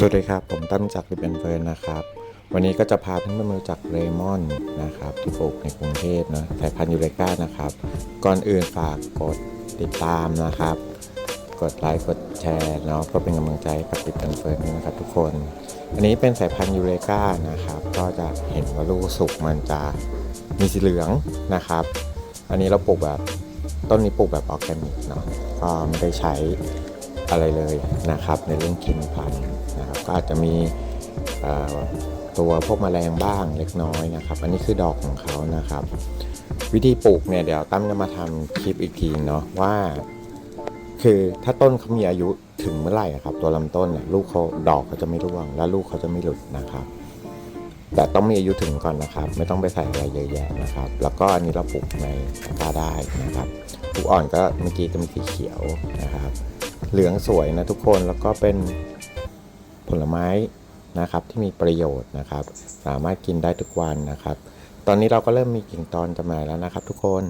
สวัสดีครับ ผมตั้มจากริบเอนเฟิร์นนะครับ วันนี้ก็จะพาเพื่อนๆมารู้จักเลมอนนะครับ ที่ปลูกในกรุงเทพนะสายพันธุ์ยูเรกานะครับ ก่อนอื่นฝากกดติดตามนะครับ กดไลค์กดแชร์เนาะเพื่อเป็นกำลังใจกับริบเอนเฟิร์นนะครับทุกคน อันนี้เป็นสายพันธุ์ยูเรกานะครับ ก็จะเห็นว่าลูกสุกมันจะมีสีเหลืองนะครับ อันนี้เราปลูกแบบต้นนี้ปลูกแบบออร์แกนิกเนาะก็ไม่ได้ใช้ อะไรเลยนะครับในเรื่องกินพันนะครับก็อาจจะมีตัวพวกแมลงบ้างเล็กน้อยนะครับ อันนี้คือดอกของเขานะครับ วิธีปลูกเนี่ยเดี๋ยวตั้มจะมาทำคลิปอีกทีเนาะว่า คือถ้าต้นเขามีอายุถึงเมื่อไหร่ครับ ตัวลำต้นเนี่ยลูกเขาดอกเขาจะไม่ร่วง และลูกเขาจะไม่หลุดนะครับ แต่ต้องมีอายุถึงก่อนนะครับ ไม่ต้องไปใส่อะไรเยอะแยะนะครับ แล้วก็อันนี้เราปลูกในตะกร้าได้นะครับปลูกอ่อนก็เมื่อกี้จะมีสีเขียวนะครับ เหลืองสวยนะทุกคนแล้วก็เป็นผลไม้นะครับที่มีประโยชน์นะครับ สามารถกินได้ทุกวันนะครับ ตอนนี้เราก็เริ่มมีกิ่งตอนจำหน่ายแล้วนะครับทุกคน